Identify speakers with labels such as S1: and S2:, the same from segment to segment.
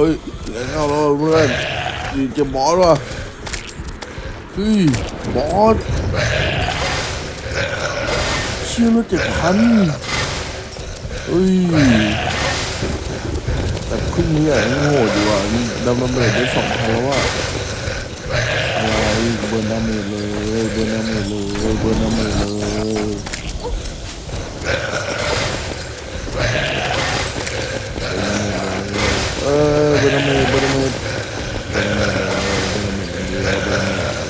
S1: เอ้ยแรงเข้าแล้วเพื่อนดีเจะบอสว่ะเฮ้ยบอสเชื่อแล้วเจ็ดพันเฮ้ยแต่ครึ่งนี้อะยังโหดอยู่ะนี่ดำน้ำเบิดได้สองพันแล้วอะอะไรเบิร์นดาเมจเลยเบิร์นดาเมจเลยเบิร์นดาเมจเลยเออเบิ รมจเบิร์นดาเมจเบิร์นดาเมจเบิร์นดาเมจเบิร์นดาเมจ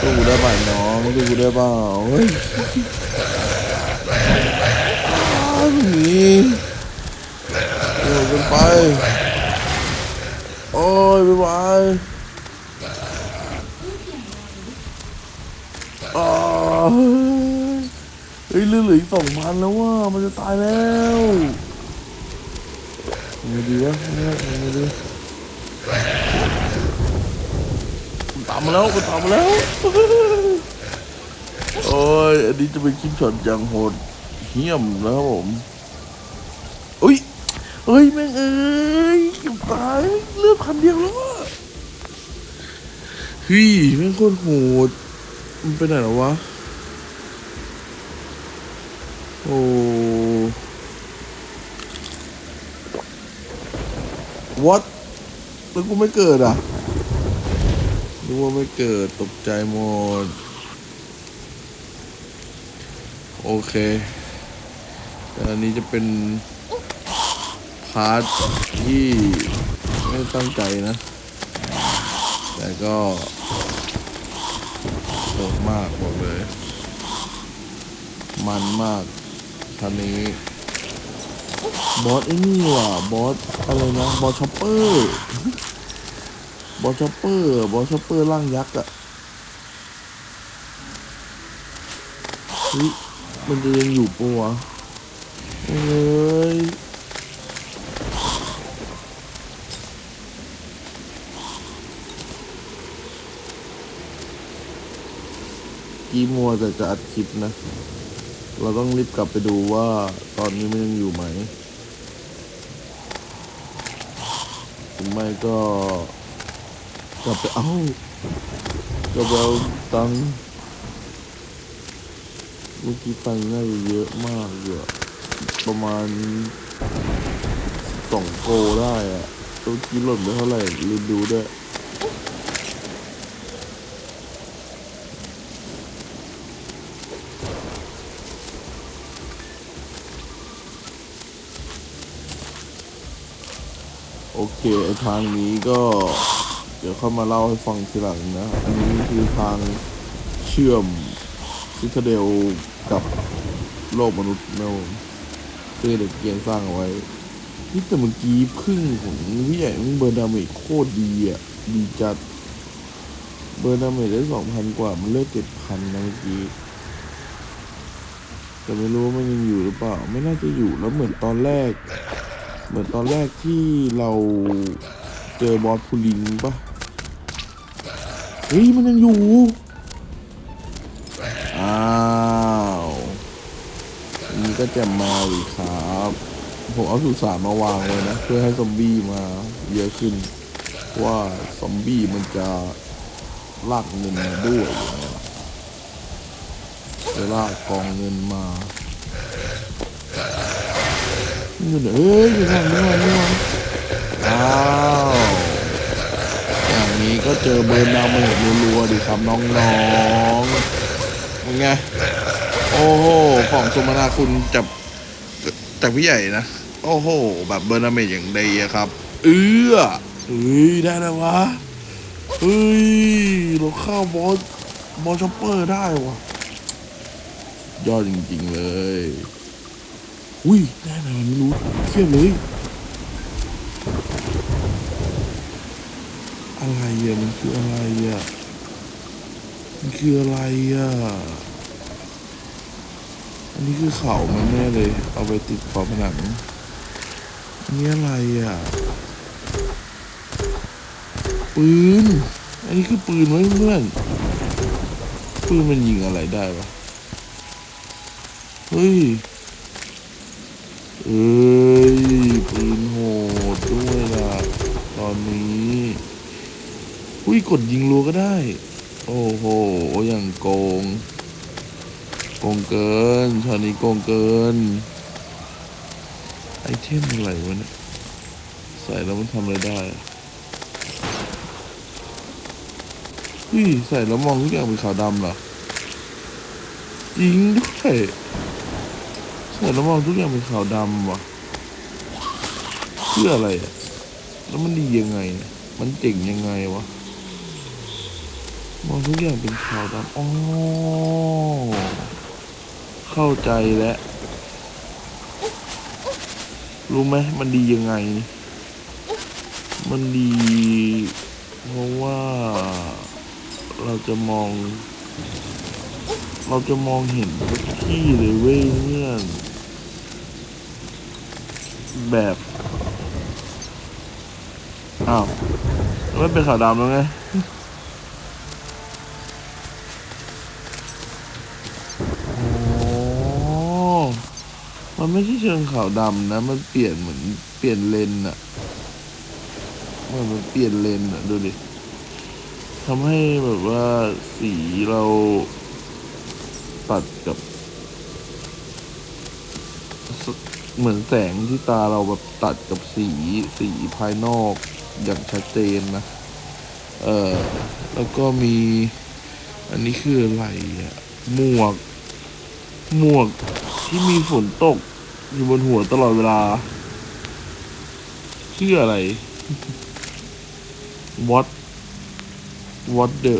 S1: สู้กูได้ป่ะน้องสู้กูได้เปล่าเฮ้ยหนีโอ้ยเป็นไป โอ้ยเป็นไปอ้าวเฮ้ยเหลือเหลืออีกสองพันแล้วว่ามันจะตายแล้ว ไงดีวะเนี่ยยังไงดีมันตามมาแล้วมันตามมาแล้ว โอ้ย อันนี้จะเป็นคลิปช็อตอย่างโหดเหี้ยมนะครับผมอุ้ยเฮ้ยแม่งเอ้ยเกือบตายเลือดพันเดียวแล้วอะเฮ้ยแม่งโคตรโหดมันไปไหนแล้ววะ โอ้ what แล้วกูไม่เกิดอะนึกว่าไม่เกิดตกใจหมด โอเคแต่อันนี้จะเป็น พาร์ทที่ไม่ตั้งใจนะ แต่ก็โหดมากบอกเลย มันมากทันนี้ บอสไอ้นี่ว่ะบอสอะไรนะบอสช็อปเปอร์บอสช็อปเปอร์บอสช็อปเปอร์ร่างยักษ์อะเฮ้ยมันจะยังอยู่ปะวะเอ้ยกี้มัวแต่จะอัดคลิปนะ เราต้องรีบกลับไปดูว่าตอนนี้มันยังอยู่ไหมหรือไม่ก็กลับไปเอ้ากลับไปเอาตังค์เมื่อกี้ตังค์น่าจะเยอะมากเลยอะประมาณสองโกได้อะเมื่อกี้หล่นไปเท่าไหร่ลืมดูด้วย เคทางนี้ก็ เดี๋ยวเข้ามาเล่าให้ฟังทีหลังนะ อันนี้คือทางเชื่อมซิทาเดลกับโลกมนุษย์นะผมคือเด็กเกียงสร้างเอาไว้นี่แต่เมื่อกี้พึ่งของพี่ใหญ่มันเบอร์ดามจโคตรดีอะ ดีจัด เบอร์ดามจได้สองพันกว่า มันเลือกเจ็ดพันนะเมื่อกี้แต่ไม่รู้ว่ามันยังอยู่หรือเปล่า ไม่น่าจะอยู่แล้วเหมือนตอนแรก เหมือนตอนแรกที่เราเจอบอสพูลิงปะเฮ้ย มันยังอยู่ อ้าวนนี้ก็จะมาอีกครับ ผมเอาสุสานมาวางเลยนะ เพื่อให้ซอมบี้มาเยอะขึ้น ว่าซอมบี้มันจะลากเงินมาด้วยอย่างเงี้ยจะลากกองเงินมา เงินเอ้ยอยู่ทางนี้วะนี่วะอ้าวอย่างนี้ก็เจอเบอร์นาเมจรัวๆดิครับน้องๆเป็นไงโอ้โหของสมนาคุณจากจากพี่ใหญ่นะ โอ้โห แบบเบอร์นาเมจอย่างดีอะครับ เอื้อเฮ้ยได้แล้ววะเฮ้ยเราเข้าบอสบอสช็อปเปอร์ได้วะยอดจริง ๆ เลย อุ้ยแน่นอนไม่รู้เครียดเลย อะไรอะมันคืออะไรอะมันคืออะไรอะ อันนี้คือเขามันแน่เลย เอาไปติดขอบผนังอันนี้อะไรอะ ปืน อันนี้คือปืนไหมเพื่อน ปืนมันยิงอะไรได้วะ เฮ้ย เอ้ยปืนโหดด้วยล่ะ ตอนนี้ อุ้ยกดยิงรัวก็ได้ โอ้โหอย่างโกง โกงเกินชอนนี้โกงเกิน ไอเทมอะไรวะเนี่ย ใส่แล้วมันทำอะไรได้อะอุ้ยใส่แล้วมองทุกอย่างเป็นขาวดำเหรอจริงด้วย ใส่แล้วมองทุกอย่างเป็นขาวดำวะเพื่ออะไรอะแล้วมันดียังไงเนี่ยมันเจ๋งยังไงวะมองทุกอย่างเป็นขาวดำอ๋อเข้าใจแล้วรู้ไหมมันดียังไง มันดี เพราะว่าเราจะมอง เราจะมองเห็นทุกที่เลยเว้ยเพื่อน แบบอ้าวไม่เป็นขาวดำแล้วไงโอ๋อมันไม่ใช่เชิงขาวดำนะ มันเปลี่ยนเหมือนเปลี่ยนเลนอะมันมันเปลี่ยนเลนอะดูดิทำให้แบบว่าสีเราตัดกับส เหมือนแสงที่ตาเราแบบตัดกับสีสีภายนอกอย่างชัดเจนนะ เออแล้วก็มี อันนี้คืออะไรอะหมวก หมวกที่มีฝนตก อยู่บนหัวตลอดเวลา ชื่ออะไร what what the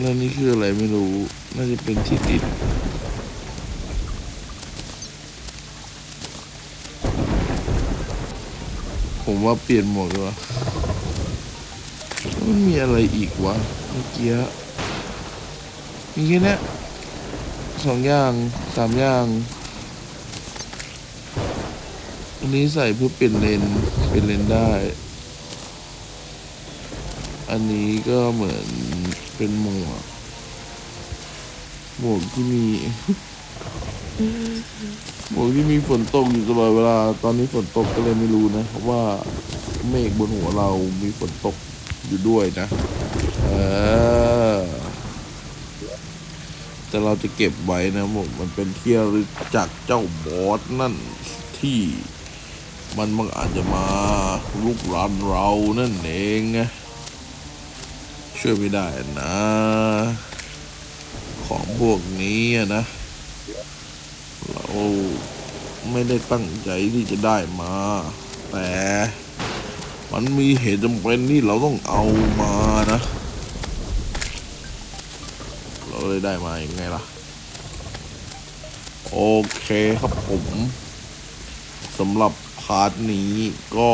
S1: แล้วนี่คืออะไรไม่รู้ น่าจะเป็นที่ติด ผมว่าเปลี่ยนหมวกดีว่าแล้วมันมีอะไรอีกวะเมื่อกี้มีแค่นี้สองอย่างสามอย่างอันนี้ใส่เพื่อเปลี่ยนเลนเปลี่ยนเลนได้ อันนี้ก็เหมือนเป็นหมวกหมวกที่มี หมวกที่มีฝนตกอยู่ตลอดเวลา ตอนนี้ฝนตกก็เลยไม่รู้นะ เพราะว่าเมฆบนหัวเรามีฝนตกอยู่ด้วยนะ เออ แต่เราจะเก็บไว้นะผมมันเป็นเที่ยวจากเจ้าบอสนั่นที่มันมันอาจจะมาลุกรานเรานั่นเองช่วยไม่ได้นะ ของพวกนี้นะ เราไม่ได้ตั้งใจที่จะได้มา แต่มันมีเหตุจำเป็นที่เราต้องเอามานะ เราเลยได้มาอย่างไงล่ะ โอเคครับผมสำหรับพาร์ทนี้ก็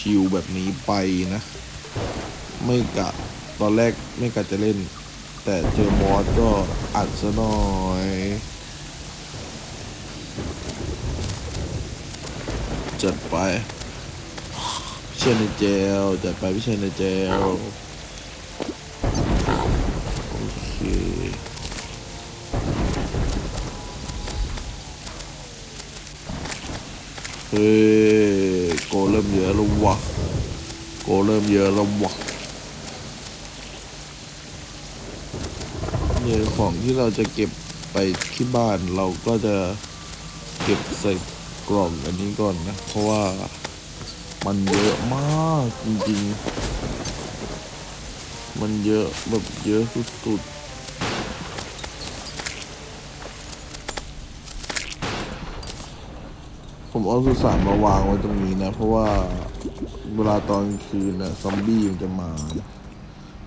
S1: ชิวๆแบบนี้ไปนะ ไม่กะตอนแรกไม่กะจะเล่น แต่เจอมอสก็อัดซะหน่อย จัดไปพี่เชยในเจลจัดไปพี่เชยในเจลโอเคเฮ้ยโกเริ่มเยอะแล้ววะโกเริ่มเยอะแล้ววะเนี่ยของที่เราจะเก็บไปที่บ้านเราก็จะเก็บใส่ กล่องอันนี้ก่อนนะ เพราะว่ามันเยอะมากจริงๆ มันเยอะแบบเยอะสุดๆ ผมเอาสุสานมาวางไว้ตรงนี้นะ เพราะว่าเวลาตอนคืนนะซอมบี้มันจะมา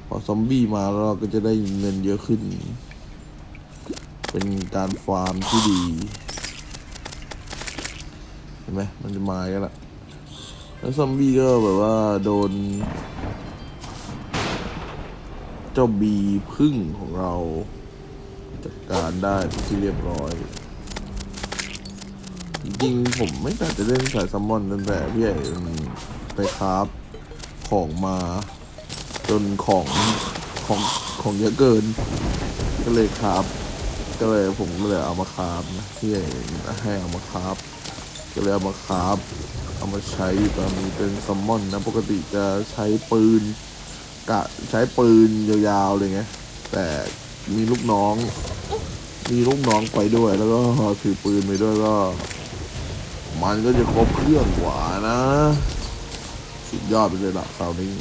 S1: พอซอมบี้มาแล้วเราก็จะได้เงินเยอะขึ้น เป็นการฟาร์มที่ดี ห็นไหมมันจะมาแล้วล่ะแล้วซอมบี้ก็แบบว่าโดน เจ้าบีพึ่งของเรา จัดการได้ที่เรียบร้อย จริงๆผมไม่กะจะเล่นสายซัมมอนตั้งแต่พี่ใหญ่ไปคราฟของมา จนของของของเยอะเกิน ก็เลยคราฟก็เลยผมก็เลยเอามาคราฟนะพี่ใหญ่ให้เอามาคราฟ ก็เลยเอามาคราฟเอามาใช้ตอนนี้เป็นซัมมอนนะปกติจะใช้ปืนกะใช้ปืนยาวๆเลยไงแต่มีลูกน้อง มีลูกน้องไปด้วย แล้วก็ถือปืนไปด้วยก็ มันก็จะครบเครื่องกว่านะ สุดยอดไปเลยละคราวนี้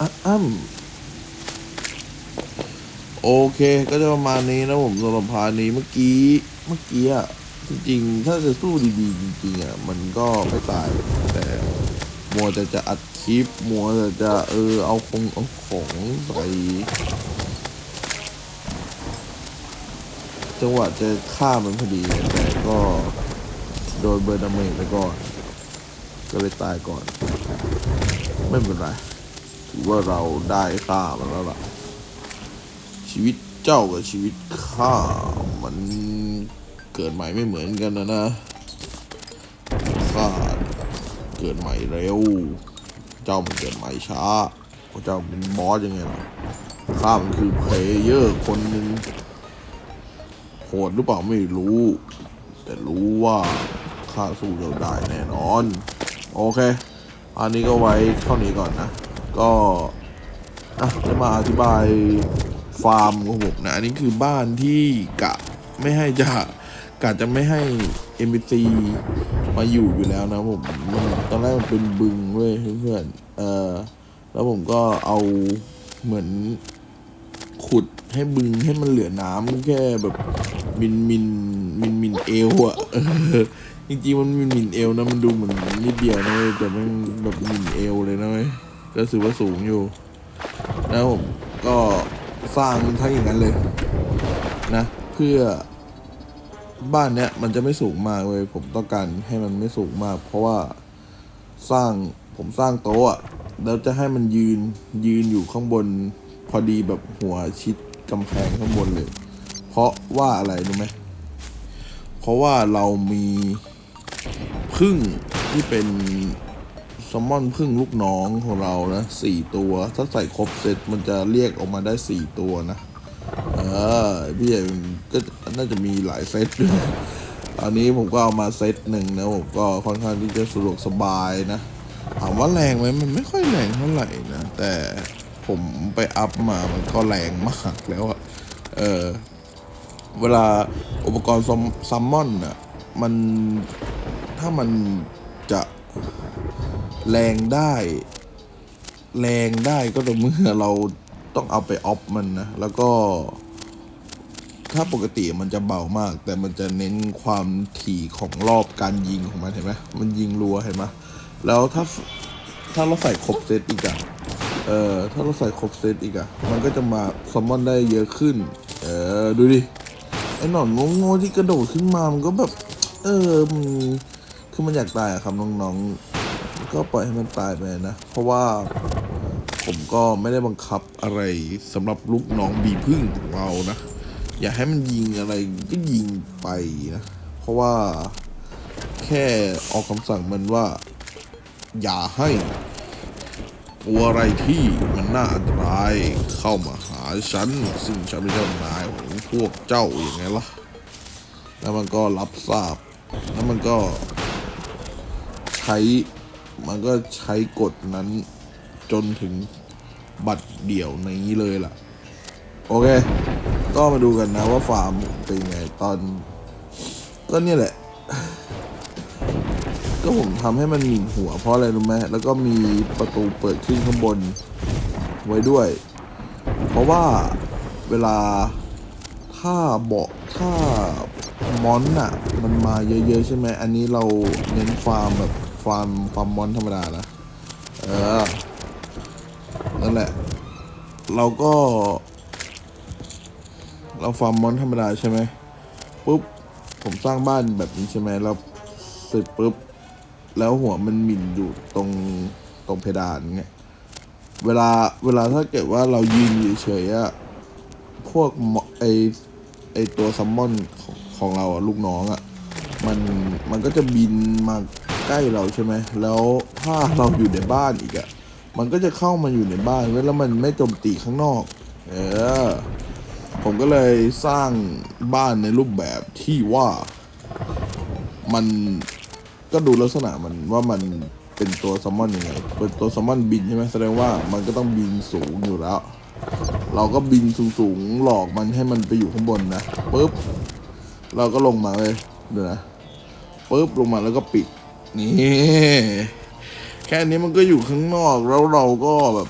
S1: อะอ้ำ โอเค ก็จะประมาณนี้นะผมสำหรับพานี้เมื่อกี้เมื่อกี้อะจริงๆ ถ้าจะสู้ดีๆ จริงๆอะมันก็ไม่ตาย แต่มัวแต่จะอัดคลิป มัวแต่จะเออเอาคงเอาของใส่จังหวะจะฆ่ามันพอดี แต่ก็โดนเบอร์ดาเมจไปก่อน ก็เลยตายก่อน ไม่เป็นไร ถือว่าเราได้ค่ามันแล้วล่ะ ชีวิตเจ้ากับชีวิตข้ามันเกิดใหม่ไม่เหมือนกันนะนะข้าเกิดใหม่เร็ว เจ้ามันเกิดใหม่ช้าเจ้าเป็นบอสยังไงล่ะข้ามันคือเพลเยอร์คนหนึ่งโหดหรือเปล่าไม่รู้ แต่รู้ว่าข้าสู้เจ้าได้แน่นอน โอเค อันนี้ก็ไว้เท่านี้ก่อนนะ ก็อะจะมาอธิบาย ฟาร์มของผมนะ อันนี้คือบ้านที่กะไม่ให้จะกะจะไม่ให้ m อ c มาอยู่อยู่แล้วนะผมมันตอนแรกมันเป็นบึงเว้ยเพื่อนเออแล้วผมก็เอาเหมือนขุดให้บึงให้มันเหลือน้ำแค่แบบมินมินมินมินเอวอะจริงๆมันมินมินเอวนะมันดูเหมือนนิดเดียวนะเว้ยแต่มันแบบมินเอวเลยนะเว้ยก็ถือว่าสูงอยู่ แล้วผมก็ สร้างทั้งอย่างนั้นเลยนะ เพื่อบ้านเนี้ยมันจะไม่สูงมากเว้ยผมต้องการให้มันไม่สูงมาก เพราะว่าสร้างผมสร้างโต๊ะอะแล้วจะให้มันยืนยืนอยู่ข้างบน พอดีแบบหัวชิดกำแพงข้างบนเลย เพราะว่าอะไรรู้ไหมเพราะว่าเรามีพึ่งที่เป็น ซลมอนพึ่งลูกน้องของเรานะสี่ตัว ถ้าใส่ครบเซตมันจะเรียกออกมาได้สี่ตัวนะเออพี่ใหญ่ก็น่าจะมีหลายเซตด้วยอันนี้ผมก็เอามาเซตหนึ่งนะผมก็ค่อนข้างที่จะสะดวกสบายนะถามว่าแรงไหมมันไม่ค่อยแรงเท่าไหร่นะ แต่ผมไปอัพมามันก็แรงมากแล้วอะเออเวลาอุปกรณ์ซัมซัมมอนอะมันถ้ามันจะ แรงได้ แรงได้ก็ต่อเมื่อเราต้องเอาไปออฟมันนะ แล้วก็ ถ้าปกติมันจะเบามาก แต่มันจะเน้นความถี่ของรอบการยิงของมันเห็นไหมมันยิงรัวเห็นไหมแล้วถ้าถ้าเราใส่ครบเซตอีกอะเออถ้าเราใส่ครบเซตอีกอะมันก็จะมาซอมมอนได้เยอะขึ้น เออดูดิไอ้หนอนโง่ๆที่กระโดดขึ้นมามันก็แบบ เออมันคือมันอยากตายอะครับน้องๆ ก็ปล่อยให้มันตายไปนะ เพราะว่าผมก็ไม่ได้บังคับอะไรสำหรับลูกน้องบีพึ่งของเรานะ อยากให้มันยิงอะไรก็ยิงไปนะ เพราะว่าแค่ออกคำสั่งมันว่า อย่าให้ตัวอะไรที่มันน่าอันตรายเข้ามาหาฉัน ซึ่งฉันเป็นเจ้านายของพวกเจ้าอย่างไงล่ะ แล้วมันก็รับทราบ แล้วมันก็ใช้ มันก็ใช้กฎนั้นจนถึงบัตรเดี่ยวนี้เลยล่ะ โอเค ก็มาดูกันนะว่าฟาร์มเป็นไงตอน ก็เนี่ยแหละ ก็ผมทำให้มันหมินหัวเพราะอะไรรู้ไหมแล้วก็มีประตูเปิดขึ้นข้างบน ไว้ด้วย เพราะว่าเวลาถ้าเบาะถ้ามอนน่ะมันมาเยอะๆใช่ไหมอันนี้เราเน้นฟาร์มแบบ ฟาร์มฟาร์มมอนธรรมดานะ เออ นั่นแหละ เราก็ เราฟาร์มมอนธรรมดาใช่ไหมปุ๊บ ผมสร้างบ้านแบบนี้ใช่ไหมแล้วเสร็จปุ๊บ แล้วหัวมันหมิ่นอยู่ตรงตรงเพดานเงี้ย เวลาเวลาถ้าเกิดว่าเรายืนเฉยๆอะพวกไอไอตัวซัมมอนของของเราอะลูกน้องอะมันมันก็จะบินมา ใกล้เราใช่ไหมแล้วถ้าเราอยู่ในบ้านอีกอะมันก็จะเข้ามาอยู่ในบ้านเว้แล้วมันไม่โจมตีข้างนอก เออ ผมก็เลยสร้างบ้านในรูปแบบที่ว่ามันก็ดูลักษณะมันว่ามันเป็นตัวซัมมอนยังไงเป็นตัวซัมมอนบินใช่ไหมแสดงว่ามันก็ต้องบินสูงอยู่แล้ว เราก็บินสูงๆหลอกมันให้มันไปอยู่ข้างบนนะปุ๊บเราก็ลงมาเลยเดี๋ยวนะปุ๊บลงมาแล้วก็ปิด นี่แค่นี้มันก็อยู่ข้างนอกแล้วเราก็แบบ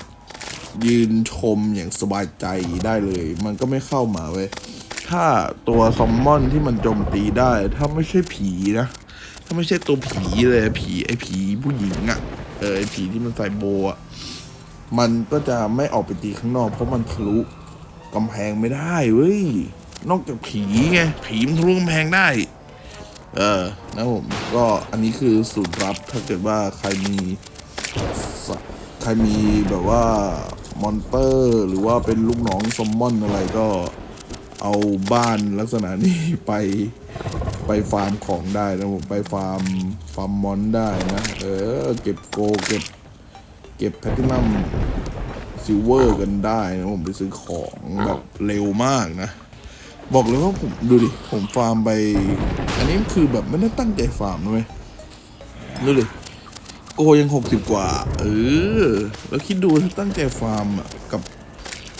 S1: ยืนชมอย่างสบายใจได้เลย มันก็ไม่เข้ามาเว้ยถ้าตัวซอมมอนที่มันโจมตีได้ ถ้าไม่ใช่ผีนะ ถ้าไม่ใช่ตัวผีเลยผีไอ้ผีผู้หญิงอะ่ะ เออไอ้ผีที่มันใส่โบอะ่ะมันก็จะไม่ออกไปตีข้างนอก เพราะมันทะลุกำแพงไม่ได้เว้ยนอกจากผีไงผีมันทะลุกำแพงได้ เออนะผมก็อันนี้คือสูตรลับถ้าเกิดว่าใครมีใครมีแบบว่ามอนเตอร์ หรือว่าเป็นลูกน้องซอมมอนอะไรก็เอาบ้านลักษณะนี้ไปไปฟาร์มของได้นะผมไปฟาร์มฟาร์มมอนได้นะเออเก็บโกเก็บเก็บแพทินัมซิลเวอร์กันได้นะผมไปซื้อของแบบเร็วมากนะ บอกเลยว่าผมดูดิผมฟาร์มไป อันนี้คือแบบไม่ได้ตั้งใจฟาร์มนะเว้ยดูดิโกยังหกสิบกว่า เออ แล้วคิดดูถ้าตั้งใจฟาร์มอะกับ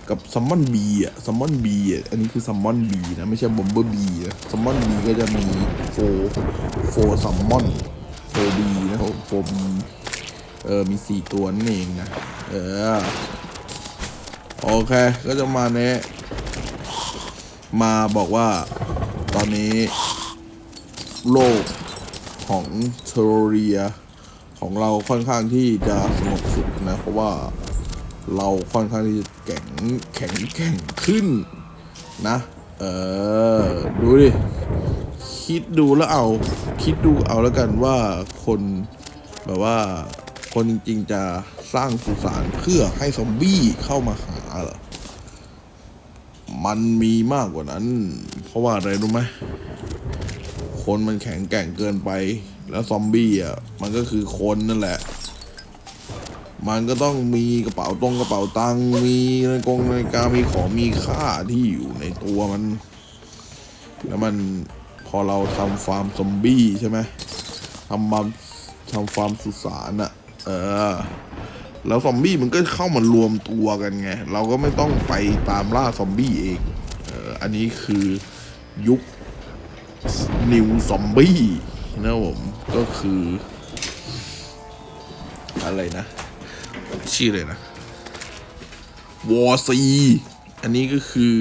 S1: กับซัมมอนบีอะซัมมอนบีอะอันนี้คือซัมมอนบีนะ ไม่ใช่บอมเบอร์บีนะซัมมอนบีก็จะมีโฟโฟซัมมอนโฟบีนะครับโฟบีเออ มีสี่ตัวนั่นเองนะ เออ โอเค ก็จะมาเน้ มาบอกว่าตอนนี้โลกของเทอร์เรียของเราค่อนข้างที่จะสงบสุขนะ เพราะว่าเราค่อนข้างที่จะแข็งแข็งแกร่งขึ้นนะ เออ ดูดิ คิดดูแล้วเอา คิดดูเอาแล้วกันว่าคนแบบว่าคนจริงๆจะสร้างสุสานเพื่อให้ซอมบี้เข้ามาหาเหรอ มันมีมากกว่านั้น เพราะว่าอะไรรู้ไหมคนมันแข็งแกร่งเกินไป แล้วซอมบี้อะมันก็คือคนนั่นแหละ มันก็ต้องมีกระเป๋าตรงกระเป๋าตังมีนาฬิกงนาฬิกามีของมีค่าที่อยู่ในตัวมัน แล้วมันพอเราทำฟาร์มซอมบี้ใช่ไหมทำฟาร์มทำฟาร์มสุสานอะ เออ แล้วซอมบี้มันก็เข้ามารวมตัวกันไง เราก็ไม่ต้องไปตามล่าซอมบี้เองเอออันนี้คือยุคนิวซอมบี้นะผมก็คือ อะไรนะ ชื่อเลยนะวอซีอันนี้ก็คือ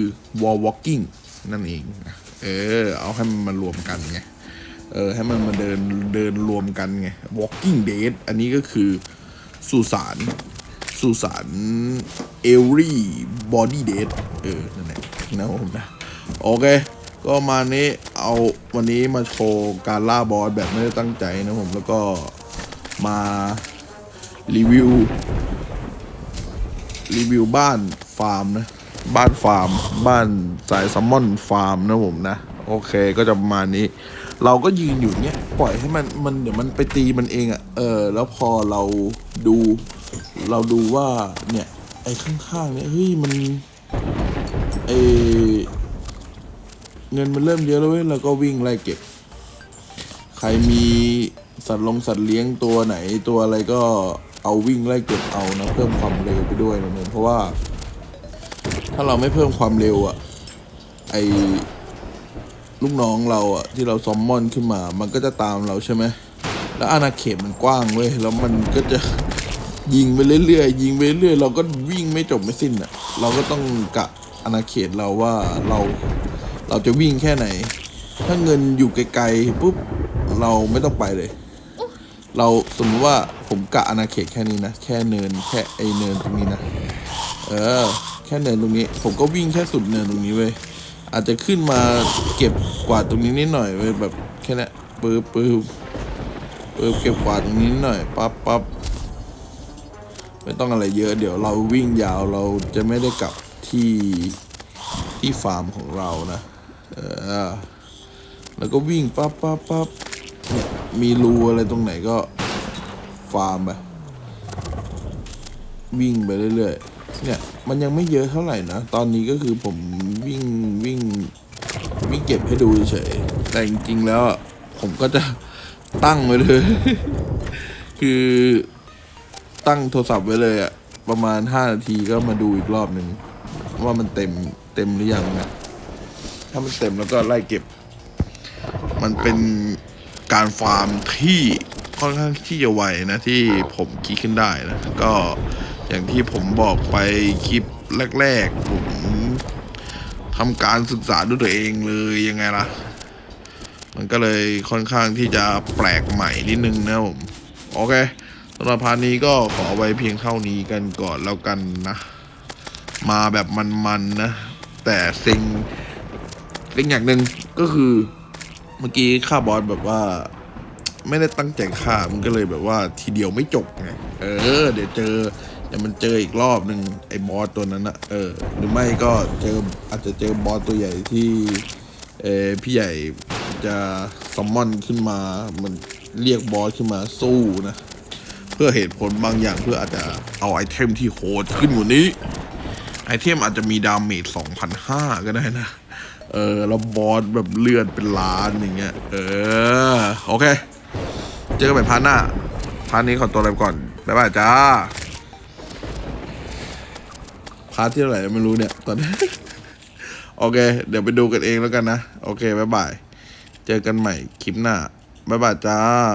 S1: วอลวอ l กิ้งนั่นเองนะเออ เอาให้มันมารวมกันไงเออให้มันมาเดินเดินรวมกันไง walking dead อันนี้ก็คือ สุสานสุสานเอลลี่บอดี้เดดเออ นั่นแหละนะผมนะ โอเค ก็มานี้เอาวันนี้มาโชว์การล่าบอสแบบไม่ได้ตั้งใจนะผมแล้วก็มารีวิว รีวิวบ้านฟาร์มนะ บ้านฟาร์ม บ้านสายซัมมอนฟาร์มนะผมนะ โอเคก็จะประมาณนี้ เราก็ยืนอยู่เนี้ยปล่อยให้มันมันเดี๋ยวมันไปตีมันเองอะ่ะเออ แล้วพอเรา ดู เราดูว่าเนี่ยไอ้ข้างๆเนี่ยเฮ้ยมันไอเงินมันเริ่มเยอะแล้วเว้ยเราก็วิ่งไล่เก็บ ใครมีสัตว์ลงสัตว์เลี้ยงตัวไหนตัวอะไรก็เอาวิ่งไล่เก็บเอานะเพิ่มความเร็วไปด้วยนะเนี่ยเพราะว่า ถ้าเราไม่เพิ่มความเร็วอะไอลูกน้องเราอะที่เราซอมมอนขึ้นมา มันก็จะตามเราใช่ไหม แล้วอาณาเขตมันกว้างเว้ยแล้วมันก็จะยิงไปเรื่อยๆยิงไปเรื่อยๆเราก็วิ่งไม่จบไม่สิ้นอะเราก็ต้องกะอาณาเขตเราว่าเราเราจะวิ่งแค่ไหน ถ้าเงินอยู่ไกลๆปุ๊บเราไม่ต้องไปเลย เราสมมติว่าผมกะอาณาเขตแค่นี้นะแค่เนินแค่ไอเนินตรงนี้นะเออ แค่เนินตรงนี้ ผมก็วิ่งแค่สุดเนินตรงนี้เว้ยอาจจะขึ้นมาเก็บกวาดตรงนี้นิดหน่อยเว้ยแบบแค่นี้ปื๊บปื๊บ ปื๊บเก็บกวาดตรงนี้หน่อยปั๊บปั๊บไม่ต้องอะไรเยอะเดี๋ยวเราวิ่งยาวเราจะไม่ได้กลับที่ที่ฟาร์มของเรานะเออแล้วก็วิ่งปั๊บปั๊บปั๊บเนี่ยมีรูอะไรตรงไหนก็ฟาร์มไปวิ่งไปเรื่อยๆเนี่ยมันยังไม่เยอะเท่าไหร่นะ ตอนนี้ก็คือผมวิ่งวิ่งวิ่งเก็บให้ดูเฉยแต่จริงๆแล้วผมก็จะ ตั้งไว้เลย คือตั้งโทรศัพท์ไว้เลยอะประมาณห้านาทีก็มาดูอีกรอบหนึ่งว่ามันเต็มเต็มหรือยังนะถ้ามันเต็มแล้วก็ไล่เก็บ มันเป็นการฟาร์มที่ค่อนข้างที่จะไวนะที่ผมคิดขึ้นได้นะก็อย่างที่ผมบอกไปคลิปแรก ๆ ผมทำการศึกษาด้วยตัวเองเลยยังไงล่ะ มันก็เลยค่อนข้างที่จะแปลกใหม่นิดนึงนะผม โอเคสำหรับพาร์ทนี้ก็ขอไว้เพียงเท่านี้กันก่อนแล้วกันนะ มาแบบมันๆนะ แต่สิ่งสิ่งอย่างหนึ่งก็คือเมื่อกี้ฆ่าบอสแบบว่า ไม่ได้ตั้งใจฆ่ามันก็เลยแบบว่าทีเดียวไม่จบไงเออ เดี๋ยวเจอเดี๋ยวมันเจออีกรอบหนึ่งไอ้บอสตัวนั้นอะเออ หรือไม่ก็เจออาจจะเจอบอสตัวใหญ่ที่ เออพี่ใหญ่ จะซัมมอนขึ้นมามันเรียกบอสขึ้นมาสู้นะ เพื่อเหตุผลบางอย่างเพื่ออาจจะเอาไอเทมที่โหดขึ้นกว่านี้ ไอเทมอาจจะมีดาเมจ2,500ก็ได้นะ เออแล้วบอสแบบเลือดเป็นล้านอย่างเงี้ย เออ โอเค เจอกันใหม่พาร์ทหน้าพาร์ทนี้ขอตัวลาไปก่อน บ๊ายบายจ้าพาร์ทที่เท่าไหร่ไม่รู้เนี่ย ตอนนี้ โอเค เดี๋ยวไปดูกันเองแล้วกันนะ โอเค บ๊ายบาย เจอกันใหม่คลิปหน้า บ๊ายบายจ้า